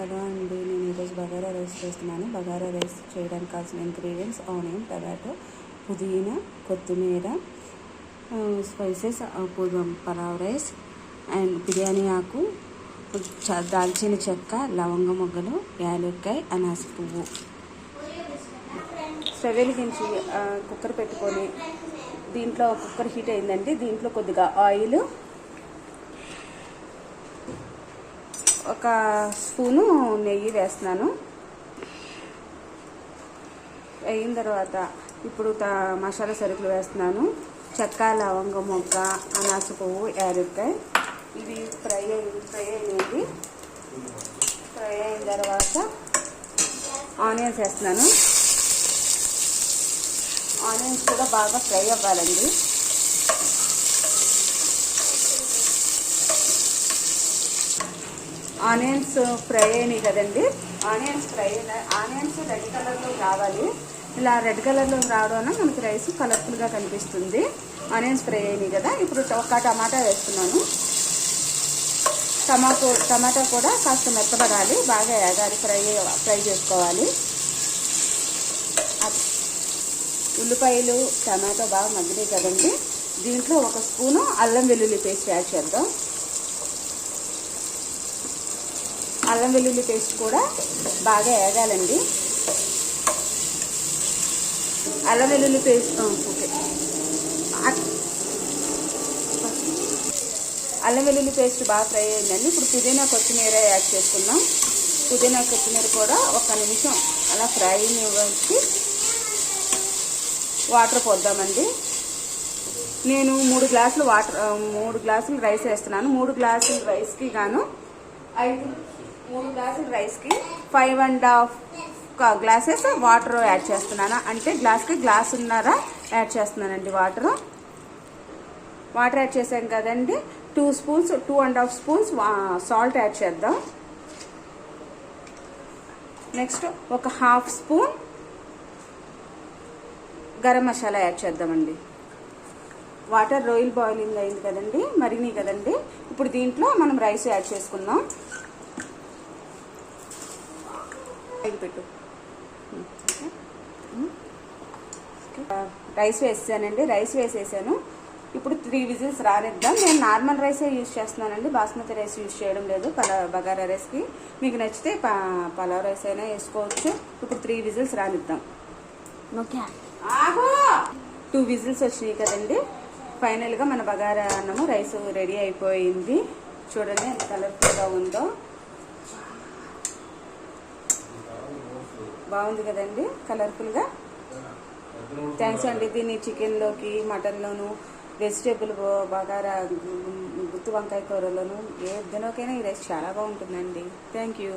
Hello అండి నేను ఈరోజు బగారా రైస్ చేస్తున్నాను. బగారా రైస్ చేయడానికి కావాల్సిన ఇంగ్రీడియంట్స్ ఆనియన్ టమాటో పుదీనా కొత్తిమీర spices pulao rice and biryani ఆకు చ- దాల్చిన చెక్క లవంగ మొగ్గలు యాలక్కాయ అనాస పువ్వు. స్టవ్ వెలిగించి కుక్కర్ పెట్టుకొని దీంట్లో కుక్కర్ హీట్ అయిందండి. దీంట్లో కొద్దిగా ఆయిల్ ఒక స్పూను నెయ్యి వేస్తున్నాను. అయిన తర్వాత ఇప్పుడు మసాలా సరుకులు వేస్తున్నాను. చెక్క లవంగ మొగ్గ అనాస పువ్వు యాలక్కాయ. ఇవి ఫ్రై అయింది ఫ్రై అయినది ఫ్రై అయిన తర్వాత ఆనియన్స్ వేస్తున్నాను. ఆనియన్స్ కూడా బాగా ఫ్రై అవ్వాలండి. ఆనియన్స్ ఫ్రై అయినాయి కదండి. ఆనియన్స్ ఫ్రై ఆనియన్స్ రెడ్ కలర్లో రావాలి. ఇలా రెడ్ కలర్లో రావడం మనకి రైస్ కలర్ఫుల్గా కనిపిస్తుంది. ఆనియన్స్ ఫ్రై అయినాయి కదా. ఇప్పుడు ఒక టమాటా వేస్తున్నాను. టమాటో టమాటా కూడా కాస్త మెత్తబడాలి. బాగా ఎగాలి ఫ్రై ఫ్రై చేసుకోవాలి. ఉల్లిపాయలు టమాటో బాగా మగ్గినాయి కదండి. దీంట్లో ఒక స్పూను అల్లం వెల్లుల్లి పేస్ట్ యాడ్ చేద్దాం. అల్లం వెల్లుల్లి పేస్ట్ కూడా బాగా వేగాలండి. అల్లం వెల్లుల్లి పేస్ట్ ఓకే. అల్లం వెల్లుల్లి పేస్ట్ బాగా ఫ్రై అయిందండి. ఇప్పుడు పుదీనా కొత్తిమీర యాడ్ చేసుకుందాం. పుదీనా కొత్తిమీర కూడా ఒక నిమిషం అలా ఫ్రై ఇవ్వచ్చి వాటర్ పోద్దామండి. నేను మూడు గ్లాసులు వాటర్ మూడు గ్లాసులు రైస్ వేస్తున్నాను. మూడు గ్లాసులు రైస్కి గాను ఐదు మూడు గ్లాసులు రైస్కి five and half glasses water add చేస్తున్నాను? అంటే గ్లాస్కి గ్లాస్ ఉన్నారా యాడ్ చేస్తున్నానండి వాటర్. వాటర్ యాడ్ చేసాం కదండి. Two spoons two and half spoons salt add చేద్దాం. నెక్స్ట్ ఒక half spoon garam masala add చేద్దామండి. వాటర్ రోయిల్ బాయిలింగ్ అయింది కదండి మరిగినాయి కదండి. ఇప్పుడు దీంట్లో మనం రైస్ యాడ్ చేసుకుందాం. పెట్టు. రైస్ వేసానండి రైస్ వేసేసాను. ఇప్పుడు త్రీ విజిల్స్ రానిద్దాం. నేను నార్మల్ రైసే యూజ్ చేస్తున్నానండి. బాస్మతి రైస్ యూజ్ చేయడం లేదు పలా బగారా రైస్కి. మీకు నచ్చితే పలావ్ రైస్ అయినా వేసుకోవచ్చు. ఇప్పుడు త్రీ విజిల్స్ రానిద్దాం. ఆహో టూ విజిల్స్ వచ్చినాయి కదండి. ఫైనల్గా మన బగారా అన్నము రైస్ రెడీ అయిపోయింది. చూడండి ఎంత కలర్ఫుల్గా ఉందో. బాగుంది కదండి కలర్ఫుల్గా థ్యాంక్స్ అండి దీన్ని చికెన్లోకి మటన్లోను వెజిటేబుల్ బగారా గుత్తి వంకాయ కూరలోను ఏ దినోకైనా ఈ రైస్ చాలా బాగుంటుందండి. Thank you